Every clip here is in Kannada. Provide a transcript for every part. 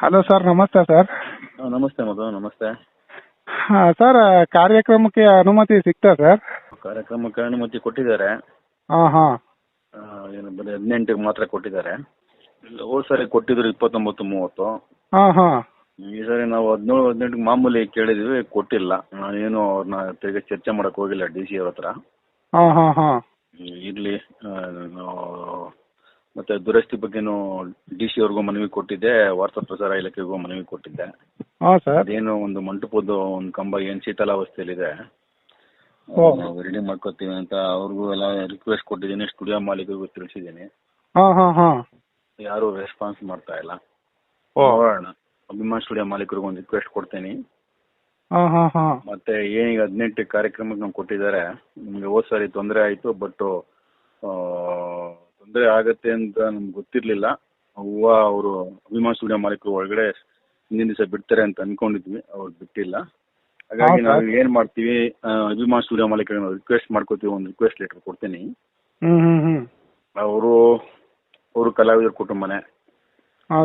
ಹಲೋ ಸರ್ ನಮಸ್ತೆ ಸರ್ ನಮಸ್ತೆ ಮಧು ನಮಸ್ತೆ. ಹಾ, ಸರ್ ಕಾರ್ಯಕ್ರಮಕ್ಕೆ ಅನುಮತಿ ಸಿಗ್ತಾ ಸರ್ ಕಾರ್ಯಕ್ರಮಕ್ಕೆ ಅನುಮತಿ ಕೊಟ್ಟಿದ್ದಾರೆ. ಹಾಂ ಹಾಂ. ಆ, ಏನು ಬರೀ ಹದಿನೆಂಟಿಗೆ ಮಾತ್ರ ಕೊಟ್ಟಿದ್ದಾರೆ. ಇಲ್ಲ, ಹೋದ್ ಸರಿ ಕೊಟ್ಟಿದ್ರು ಇಪ್ಪತ್ತೊಂಬತ್ತು ಮೂವತ್ತು. ಹಾಂ ಹಾಂ. ಈ ಸರಿ ನಾವು ಹದಿನೇಳು ಹದಿನೆಂಟಿಗೆ ಮಾಮೂಲಿ ಕೇಳಿದ್ವಿ ಕೊಟ್ಟಿಲ್ಲ. ನಾನೇನು ಅವ್ರನ್ನ ತಿರ್ಗಿ ಚರ್ಚೆ ಮಾಡಕ್ ಹೋಗಿಲ್ಲ ಡಿ ಸಿ ಅವ್ರ ಹತ್ರ. ಹಾಂ ಹಾಂ ಹಾಂ. ಇರಲಿ ಮತ್ತೆ ದುರಸ್ತಿ ಬಗ್ಗೆನೂ ಡಿ ಸಿ ಅವ್ರಿಗೂ ಮನವಿ ಕೊಟ್ಟಿದ್ದೆ ವಾರ್ತಾ ಪ್ರಸಾರ ಇಲಾಖೆಗೂ ಮನವಿ ಕೊಟ್ಟಿದ್ದೆ. ಹಾಂ ಸರ್ ಅದೇನು ಒಂದು ಮಂಟಪದ ಒಂದು ಕಂಬ ಏನ್ ಶೀತಲಾವಸ್ಥೆಯಲ್ಲಿದೆ ಓ. ನಾವು ರೆಡಿ ಮಾಡ್ಕೊತೀವಿ ಅಂತ ಅವ್ರಿಗೂ ಎಲ್ಲ ರಿಕ್ವೆಸ್ಟ್ ಕೊಟ್ಟಿದ್ದೀನಿ ಸ್ಟುಡಿಯೋ ಮಾಲೀಕರಿಗೂ ತಿಳಿಸಿದ್ದೀನಿ. ಹಾಂ ಹಾಂ ಹಾಂ. ಯಾರು ರೆಸ್ಪಾನ್ಸ್ ಮಾಡ್ತಾ ಇಲ್ಲ. ಓ. ನೋಡೋಣ. ಅಭಿಮಾನ್ ಸ್ಟುಡಿಯೋ ಮಾಲೀಕರಿಗೂ ಒಂದು ರಿಕ್ವೆಸ್ಟ್ ಕೊಡ್ತೀನಿ. ಹಾಂ ಹಾಂ ಹಾಂ. ಮತ್ತೆ ಏನೀಗ ಹದಿನೆಂಟು ಕಾರ್ಯಕ್ರಮಕ್ಕೆ ನಮ್ಗೆ ಕೊಟ್ಟಿದ್ದಾರೆ ನಿಮ್ಗೆ ಹೋದ್ ಸಾರಿ ತೊಂದರೆ ಆಯಿತು ಬಟ್ ತೊಂದರೆ ಆಗತ್ತೆ ಅಂತ ನಮ್ಗೆ ಗೊತ್ತಿರ್ಲಿಲ್ಲ. ಅವ್ವ ಅವರು ಅಭಿಮಾನ್ ಸ್ಟುಡಿಯೋ ಮಾಲೀಕರು ಒಳಗಡೆ ಹಿಂದಿನ ದಿವಸ ಬಿಡ್ತಾರೆ ಅಂತ ಅನ್ಕೊಂಡಿದ್ವಿ. ಅವ್ರು ಬಿಟ್ಟಿಲ್ಲ. ಹಾಗಾಗಿ ಹೌದಾ? ನಾವು ಏನ್ ಮಾಡ್ತೀವಿ ಆ, ಅಭಿಮಾನ್ ಸ್ಟುಡಿಯೋ ರಿಕ್ವೆಸ್ಟ್ ಮಾಡ್ಕೋತೀವಿ ಒಂದು ರಿಕ್ವೆಸ್ಟ್ ಲೆಟರ್ ಕೊಡ್ತೀನಿ. ಅವರು ಅವರು ಕಲಾವಿದರ ಕುಟುಂಬನೇ.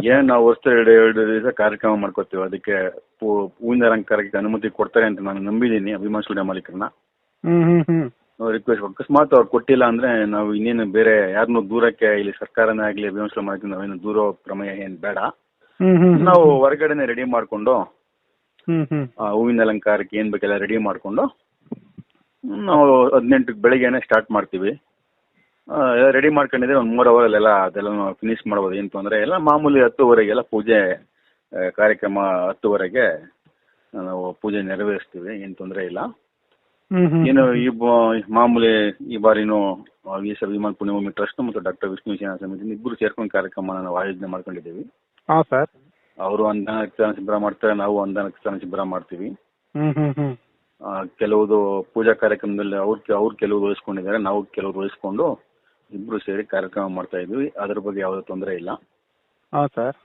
ಏನ್ ನಾವು ವರ್ಷ ಎರಡು ಎರಡು ದಿವಸ ಕಾರ್ಯಕ್ರಮ ಮಾಡ್ಕೋತೀವಿ ಅದಕ್ಕೆ ಪೂ- ಹೂವಿನ ಅಲಂಕಾರಕ್ಕೆ ಅನುಮತಿ ಕೊಡ್ತಾರೆ ಅಂತ ನಾನು ನಂಬಿದ್ದೀನಿ ಅಭಿಮಾನ್ ಸ್ಟುಡಿಯೋ ಮಾಲೀಕರನ್ನ. ರಿಕ್ವೆಸ್ಟ್ ಅಕಸ್ಮಾತ್ ಅವ್ರು ಕೊಟ್ಟಿಲ್ಲ ಅಂದ್ರೆ ನಾವು ಇನ್ನೇನು ಬೇರೆ ಯಾರನ್ನೂ ದೂರಕ್ಕೆ ಇಲ್ಲಿ ಸರ್ಕಾರನೇ ಆಗಲಿ ವಿಮರ್ಶೆ ಮಾಡಿದ್ವಿ ನಾವೇನು ದೂರ ಪ್ರಮೇಯ ಏನು ಬೇಡ. ನಾವು ಹೊರಗಡೆನೆ ರೆಡಿ ಮಾಡ್ಕೊಂಡು ಹೂವಿನ ಅಲಂಕಾರಕ್ಕೆ ಏನ್ ಬೇಕೆಲ್ಲ ರೆಡಿ ಮಾಡ್ಕೊಂಡು ನಾವು ಹದಿನೆಂಟಕ್ಕೆ ಬೆಳಿಗ್ಗೆನೆ ಸ್ಟಾರ್ಟ್ ಮಾಡ್ತೀವಿ. ರೆಡಿ ಮಾಡ್ಕೊಂಡಿದ್ರೆ ಒಂದು ಮೂರು ಅವರಲ್ಲೆಲ್ಲ ಅದೆಲ್ಲ ಫಿನಿಶ್ ಮಾಡ್ಬೋದು. ಏನ್ ತೊಂದ್ರೆ ಇಲ್ಲ. ಮಾಮೂಲಿ ಹತ್ತುವರೆಗೆಲ್ಲ ಪೂಜೆ ಕಾರ್ಯಕ್ರಮ ಹತ್ತುವರೆಗೆ ನಾವು ಪೂಜೆ ನೆರವೇರಿಸ್ತೀವಿ. ಏನ್ ತೊಂದರೆ ಇಲ್ಲ. ಏನು ಈ ಬ- ಮಾಮೂಲಿ ಈ ಬಾರಿನೂ V S Abhiman Punyabhoomi trust ಮತ್ತು ಡಾಕ್ಟರ್ ವಿಷ್ಣು ಸೇನಾ ಸಮಿತಿ ಇಬ್ಬರು ಸೇರ್ಕೊಂಡು ಕಾರ್ಯಕ್ರಮ ನಾವು ಆಯೋಜನೆ ಮಾಡ್ಕೊಂಡಿದ್ದೀವಿ. ಹಾಂ ಸರ್. ಅವರು ಅನುದಾನ ರಕ್ತದಾನ ಶಿಬಿರ ಮಾಡ್ತಾರೆ ನಾವು ಅಂದಾನ ರಕ್ತದಾನ ಶಿಬಿರ ಮಾಡ್ತೀವಿ. ಆ, ಕೆಲವುದು ಪೂಜಾ ಕಾರ್ಯಕ್ರಮದಲ್ಲಿ ಅವ್ರು ಅವ್ರು ಕೆಲವು ವಹಿಸ್ಕೊಂಡಿದ್ದಾರೆ ನಾವು ಕೆಲವು ವಹಿಸ್ಕೊಂಡು ಇಬ್ರು ಸೇರಿ ಕಾರ್ಯಕ್ರಮ ಮಾಡ್ತಾ ಇದ್ವಿ ಅದ್ರ ಬಗ್ಗೆ ಯಾವುದೇ ತೊಂದರೆ ಇಲ್ಲ. ಹಾಂ ಸರ್.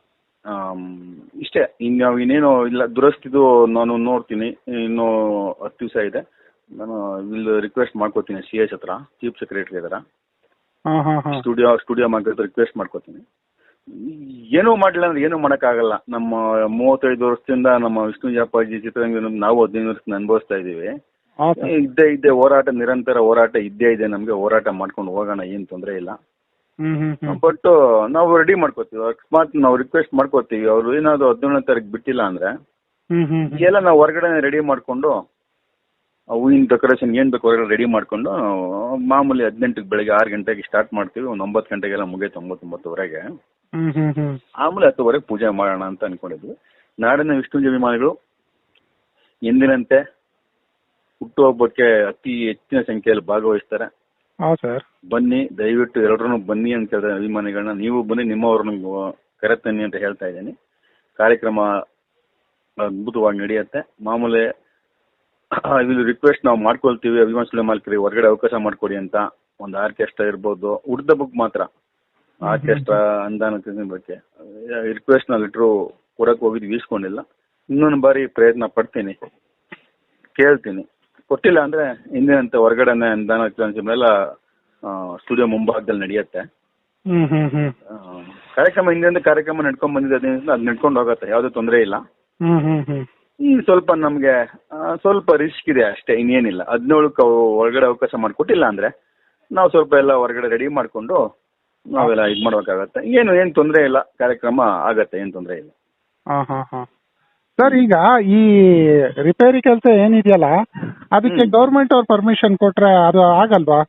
ಇಷ್ಟೇ. ಇನ್ನು ಇನ್ನೇನು ಇಲ್ಲ. ದುರಸ್ತಿದು ನಾನು ನೋಡ್ತೀನಿ. ಇನ್ನು ಹತ್ತು ದಿವಸ ಇದೆ. ನಾನು ಇಲ್ಲಿ ರಿಕ್ವೆಸ್ಟ್ ಮಾಡ್ಕೋತೀನಿ ಸಿ ಎಸ್ ಹತ್ರ ಚೀಫ್ ಸೆಕ್ರೆಟರಿ ಹತ್ರ. ಹಾಂ ಹಾಂ ಹಾಂ. ಸ್ಟುಡಿಯೋ ಸ್ಟುಡಿಯೋ ಮಾರ್ಕೆಟ್ ರಿಕ್ವೆಸ್ಟ್ ಮಾಡ್ಕೋತೀನಿ. ಏನೂ ಮಾಡಿಲ್ಲ ಅಂದ್ರೆ ಏನೂ ಮಾಡೋಕ್ಕಾಗಲ್ಲ. ನಮ್ಮ ಮೂವತ್ತೈದು ವರ್ಷದಿಂದ ನಮ್ಮ ವಿಷ್ಣು ಜಾಪಾಜಿ ಚಿತ್ರರಂಗ ನಾವು ಹದಿನೈದು ವರ್ಷದಿಂದ ಅನುಭವಿಸ್ತಾ ಇದ್ದೀವಿ. ಹಾಂ ಸರ್ ಇದ್ದೇ ಇದ್ದೇ ಹೋರಾಟ ನಿರಂತರ ಹೋರಾಟ ಇದ್ದೇ ಇದೆ. ನಮಗೆ ಹೋರಾಟ ಮಾಡ್ಕೊಂಡು ಹೋಗೋಣ ಏನು ತೊಂದರೆ ಇಲ್ಲ. ಹ್ಞೂ ಹ್ಞೂ ಹ್ಞೂ ಬಟ್ ನಾವು ರೆಡಿ ಮಾಡ್ಕೋತೀವಿ. ಅಕಸ್ಮಾತ್ ನಾವು ರಿಕ್ವೆಸ್ಟ್ ಮಾಡ್ಕೋತೀವಿ. ಅವರು ಏನಾದ್ರು ಹದಿನೇಳನೇ ತಾರೀಕು ಬಿಟ್ಟಿಲ್ಲ ಅಂದ್ರೆ ಹ್ಞೂ ಹ್ಞೂ ಹ್ಞೂ ಎಲ್ಲ ನಾವು ಹೊರಗಡೆ ರೆಡಿ ಮಾಡ್ಕೊಂಡು ಹೂವಿನ ಡೆಕೋರೇಷನ್ ಏನ್ ಬೇಕು ಅವರೆಲ್ಲ ರೆಡಿ ಮಾಡ್ಕೊಂಡು ಮಾಮೂಲಿ ಹದಿನೆಂಟಕ್ಕೆ ಬೆಳಗ್ಗೆ ಆರು ಗಂಟೆಗೆ ಸ್ಟಾರ್ಟ್ ಮಾಡ್ತೀವಿ ಒಂದು ಒಂಬತ್ತು ಗಂಟೆಗೆಲ್ಲ ಮುಗಿಯುತ್ತೆ ಒಂಬತ್ತೊಂಬತ್ತುವರೆಗೆ. ಆಮೇಲೆ ಹತ್ತುವರೆಗೆ ಪೂಜೆ ಮಾಡೋಣ ಅಂತ ಅನ್ಕೊಂಡಿದ್ವಿ. ನಾಡಿನ ವಿಷ್ಣು ಅಭಿಮಾನಿಗಳು ಎಂದಿನಂತೆ ಹುಟ್ಟುಹಬ್ಬಕ್ಕೆ ಅತಿ ಹೆಚ್ಚಿನ ಸಂಖ್ಯೆಯಲ್ಲಿ ಭಾಗವಹಿಸ್ತಾರೆ. ಸರ್. ಬನ್ನಿ ದಯವಿಟ್ಟು ಎಲ್ಲರೂ ಬನ್ನಿ ಅಂತ ಹೇಳಿದ್ರೆ ಅಭಿಮಾನಿಗಳನ್ನ. ನೀವು ಬನ್ನಿ ನಿಮ್ಮವ್ರನ್ನ ಕರೆತನ್ನಿ ಅಂತ ಹೇಳ್ತಾ ಇದ್ದೀನಿ. ಕಾರ್ಯಕ್ರಮ ಅದ್ಭುತವಾಗಿ ನಡೆಯುತ್ತೆ. ಮಾಮೂಲಿ ಇಲ್ಲಿ ರಿಕ್ವೆಸ್ಟ್ ನಾವು ಮಾಡ್ಕೊಳ್ತೀವಿ. ಅಭಿಮಾನ ಸುಳ್ಳೆ ಮಾಲೀಕರಿಗೆ ಹೊರಗಡೆ ಅವಕಾಶ ಮಾಡ್ಕೊಡಿ ಅಂತ ಒಂದು ಆರ್ಕೆಸ್ಟ್ರಾ ಇರ್ಬೋದು. ಉಡ್ದ ಬುಕ್ ಮಾತ್ರ. ಆರ್ಕೆಸ್ಟ್ರಾ ಅಂದಾನ ಬಗ್ಗೆ. ರಿಕ್ವೆಸ್ಟ್ ನಾವು ಲೆಟ್ರು ಕೊಡಕ್ಕೆ ಹೋಗಿದ್ದು ಈಸ್ಕೊಂಡಿಲ್ಲ ಇನ್ನೊಂದು ಬಾರಿ ಪ್ರಯತ್ನ ಪಡ್ತೀನಿ. ಕೇಳ್ತೀನಿ. ಕೊಟ್ಟಿಲ್ಲ ಅಂದ್ರೆ ಹಿಂದಿನಂತೆ ಹೊರಗಡೆನೆ ಅಂದಾನ ಮೇಲೆ ಸ್ಟುಡಿಯೋ ಮುಂಭಾಗದಲ್ಲಿ ನಡೆಯುತ್ತೆ. ಕಾರ್ಯಕ್ರಮ ಹಿಂದಿನ ಕಾರ್ಯಕ್ರಮ ನಡ್ಕೊಂಡ್ ಬಂದಿದೆ ಅದು ನಡ್ಕೊಂಡು ಹೋಗುತ್ತೆ. ಯಾವುದೇ ತೊಂದರೆ ಇಲ್ಲ. ಈ ಸ್ವಲ್ಪ ನಮಗೆ ಸ್ವಲ್ಪ ರಿಸ್ಕ್ ಇದೆ ಅಷ್ಟೇ ಇನ್ನೇನಿಲ್ಲ. ಹದಿನೇಳಕ್ಕೆ ಒಳಗಡೆ ಅವಕಾಶ ಮಾಡಿಕೊಟ್ಟಿಲ್ಲ ಅಂದ್ರೆ ನಾವು ಸ್ವಲ್ಪ ಎಲ್ಲ ಹೊರಗಡೆ ರೆಡಿ ಮಾಡಿಕೊಂಡು ನಾವೆಲ್ಲ ಇದು ಮಾಡ್ಬೇಕಾಗತ್ತೆ. ಏನು ಏನು ತೊಂದರೆ ಇಲ್ಲ ಕಾರ್ಯಕ್ರಮ ಆಗತ್ತೆ ಏನು ತೊಂದರೆ ಇಲ್ಲ. ಸರ್ ಈಗ ಈ ರಿಪೇರಿ ಕೆಲಸ ಏನಿದೆಯಲ್ಲ ಅದಕ್ಕೆ. ಗೌರ್ಮೆಂಟ್ ಅವ್ರು ಪರ್ಮಿಷನ್ ಕೊಟ್ರೆ ಅದು ಆಗಲ್ವಾ?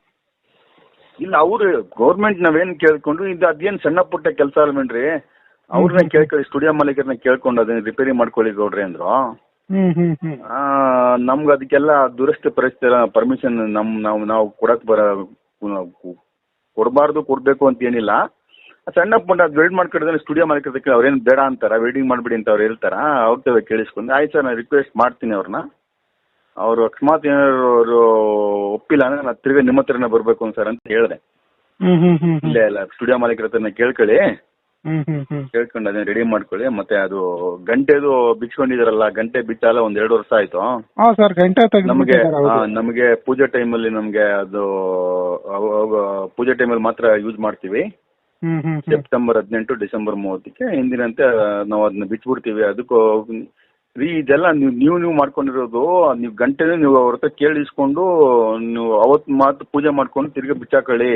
ಇಲ್ಲ ಅವರು ಗೌರ್ಮೆಂಟ್ ನಾವೇನ್ ಕೇಳ್ಕೊಂಡು ಇದು ಅದೇನ್ ಸಣ್ಣ ಪುಟ್ಟ ಕೆಲಸ ಅಲ್ವೇನ್ರಿ? ಅವ್ರನ್ನ ಕೇಳ್ಕೊಳ್ಳಿ ಸ್ಟುಡಿಯೋ ಮಾಲೀಕರನ್ನ ಕೇಳ್ಕೊಂಡು ಅದನ್ನ ರಿಪೇರಿ ಮಾಡ್ಕೊಳ್ಳಿ ಗೌಡ್ರಿ ಅಂದ್ರು. ನಮ್ಗೆ ಅದಕ್ಕೆಲ್ಲ ದುರಸ್ತಿ ಪರಿಸ್ಥಿತಿ ಪರ್ಮಿಷನ್ ನಮ್ ನಾವು ನಾವು ಕೊಡಕ್ ಬರ ಕೊಡಬಾರ್ದು ಕೊಡಬೇಕು ಅಂತ ಏನಿಲ್ಲ. ಸಣ್ಣ ಪುಟ್ಟ ವೆಲ್ಡ್ ಮಾಡ್ಕೊಂಡಿದ್ರೆ ಸ್ಟುಡಿಯೋ ಮಾಲೀಕರದಕ್ಕೆ ಅವ್ರೇನು ಬೇಡ ಅಂತಾರ ವೆಲ್ಡಿಂಗ್ ಮಾಡ್ಬಿಡಿ ಅಂತ ಅವ್ರು ಹೇಳ್ತಾರ. ಅವ್ರ ಕೇಳಿಸ್ಕೊಂಡು ಆಯ್ತು ಸರ್ ನಾನು ರಿಕ್ವೆಸ್ಟ್ ಮಾಡ್ತೀನಿ ಅವ್ರನ್ನ ಅವರು ಅಕಸ್ಮಾತ್ ಏನಾದ್ರು ಅವರು ಒಪ್ಪಿಲ್ಲ ಅಂದ್ರೆ ನಾನು ತಿರ್ಗಿ ನಿಮ್ಮ ಹತ್ರನೇ ಬರಬೇಕು ಸರ್ ಅಂತ ಹೇಳಿದೆ. ಇಲ್ಲ ಇಲ್ಲೇ ಸ್ಟುಡಿಯೋ ಮಾಲೀಕರ ಹತ್ರನೇ ಕೇಳ್ಕೊಳ್ಳಿ. ಕೇಳ್ಕೊಂಡು ಅದನ್ನ ರೆಡಿ ಮಾಡ್ಕೊಳ್ಳಿ ಮತ್ತೆ ಅದು ಗಂಟೆದು ಬಿಚ್ಕೊಂಡಿದಾರಲ್ಲ ಗಂಟೆ ಬಿಟ್ಟಲ್ಲ ಒಂದ್ ಎರಡು ವರ್ಷ ಆಯ್ತು. ಹಾ ಸರ್ ಗಂಟೆ ನಮಗೆ ನಮಗೆ ಪೂಜೆ ಟೈಮಲ್ಲಿ ನಮಗೆ ಅದು ಪೂಜೆ ಟೈಮ್ ಪೂಜೆ ಟೈಮಲ್ಲಿ ಮಾತ್ರ ಯೂಸ್ ಮಾಡ್ತೀವಿ. ಸೆಪ್ಟೆಂಬರ್ ಹದಿನೆಂಟು ಡಿಸೆಂಬರ್ ಮೂವತ್ತಕ್ಕೆ ಹಿಂದಿನಂತೆ ನಾವು ಅದನ್ನ ಬಿಟ್ಬಿಡ್ತೀವಿ ಅದಕ್ಕೂ ರೀ ಇದೆಲ್ಲ ನೀವು ನೀವು ನೀವು ಮಾಡ್ಕೊಂಡಿರೋದು ನೀವು ಗಂಟೆನೇ ನೀವು ಅವ್ರ ಹತ್ರ ಕೇಳಿಸ್ಕೊಂಡು ನೀವು ಅವತ್ತು ಮಾತ್ರ ಪೂಜೆ ಮಾಡ್ಕೊಂಡು ತಿರ್ಗಿ ಬಿಚ್ಚಾಕೊಳ್ಳಿ.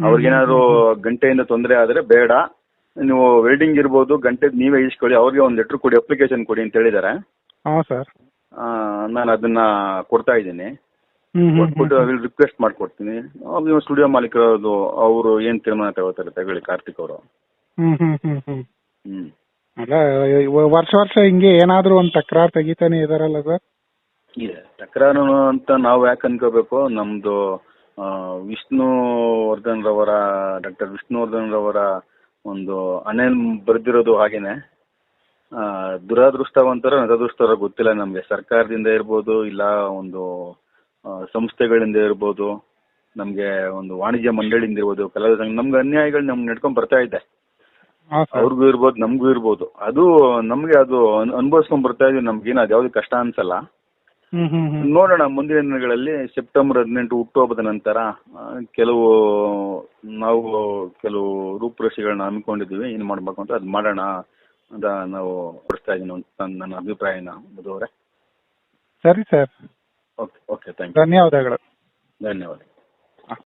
ಅವ್ರಿಗೇನಾದ್ರು ಗಂಟೆಯಿಂದ ತೊಂದರೆ ಆದ್ರೆ ಬೇಡ. ನೀವು ವೆಲ್ಡಿಂಗ್ ಇರ್ಬೋದು ಗಂಟೆ ನೀವೇ ಇಸ್ಕೊಳ್ಳಿ ಅವ್ರಿಗೆ ಒಂದು ಲೆಟರ್ ಕೊಡಿ ಅಪ್ಲಿಕೇಶನ್ ಕೊಡಿ ಅಂತ ಹೇಳಿದಾರೆ. ಹಾಂ ಸರ್. ನಾನು ಅದನ್ನ ಕೊಡ್ತಾ ಇದ್ದೀನಿ. ಕೊಟ್ಬಿಟ್ಟು ರಿಕ್ವೆಸ್ಟ್ ಮಾಡ್ಕೊಡ್ತೀನಿ. ನೀವು ಸ್ಟುಡಿಯೋ ಮಾಲೀಕರದು ಅವರು ಏನ್ ತೀರ್ಮಾನ ತಗೋತಾರೆ ತಗೊಳ್ಳಿ ಕಾರ್ತಿಕ್ ಅವರು. ಹ್ಮ್ ಅಲ್ಲ ವರ್ಷ ವರ್ಷ ಹಿಂಗೆ ಏನಾದ್ರೂ ಒಂದು ತಕರಾರು ತೆಗಿತಾನೆ ಇದಾರಲ್ಲ ಸರ್? ತಕರಾರು ಅಂತ ನಾವು ಯಾಕೆ ಅನ್ಕೋಬೇಕು? ನಮ್ಮದು ವಿಷ್ಣುವರ್ಧನ್ ರವರ ಡಾಕ್ಟರ್ ವಿಷ್ಣುವರ್ಧನ್ ರವರ ಒಂದು ಹಣೆಲ್ ಬರೆದಿರೋದು ಹಾಗೇನೆ. ಆ, ದುರಾದೃಷ್ಟವಂತರ ನರದೃಷ್ಟರ ಗೊತ್ತಿಲ್ಲ ನಮಗೆ. ಸರ್ಕಾರದಿಂದ ಇರ್ಬೋದು ಇಲ್ಲ ಒಂದು ಸಂಸ್ಥೆಗಳಿಂದ ಇರ್ಬೋದು ನಮಗೆ ಒಂದು ವಾಣಿಜ್ಯ ಮಂಡಳಿಯಿಂದ ಇರ್ಬೋದು ಕಲಾವಿದ ಸಂಘ ನಮ್ಗೆ ಅನ್ಯಾಯಗಳು ನಮ್ಗೆ ನಡ್ಕೊಂಡ್ ಬರ್ತಾ ಇದೆ. ಅವ್ರಿಗೂ ಇರ್ಬೋದು ನಮಗೂ ಇರ್ಬೋದು. ಅದು ನಮಗೆ ಅದು ಅನ್- ಅನುಭವಿಸ್ಕೊಂಡ್ ಬರ್ತಾ ಇದೀವಿ ನಮ್ಗೇನು ಅದು ಯಾವ್ದು ಕಷ್ಟ ಅನ್ಸಲ್ಲ. ನೋಡೋಣ ಮುಂದಿನ ದಿನಗಳಲ್ಲಿ ಸೆಪ್ಟೆಂಬರ್ ಹದಿನೆಂಟು ಹುಟ್ಟುಹಬ್ಬದ ನಂತರ ಕೆಲವು ನಾವು ಕೆಲವು ರೂಪುರೇಷೆಗಳನ್ನ ಹಮ್ಮಿಕೊಂಡಿದ್ದೀವಿ ಏನು ಮಾಡ್ಬೇಕು ಅಂತ ಅದ್ ಮಾಡೋಣ ಅಂತ ನಾವು ಕೊಡಿಸ್ತಾ ಇದ್ದೀನಿ ಅಂತ ನನ್ನ ಅಭಿಪ್ರಾಯನ ಸರಿ sir. Okay okay thank you ಧನ್ಯವಾದಗಳು. ಧನ್ಯವಾದ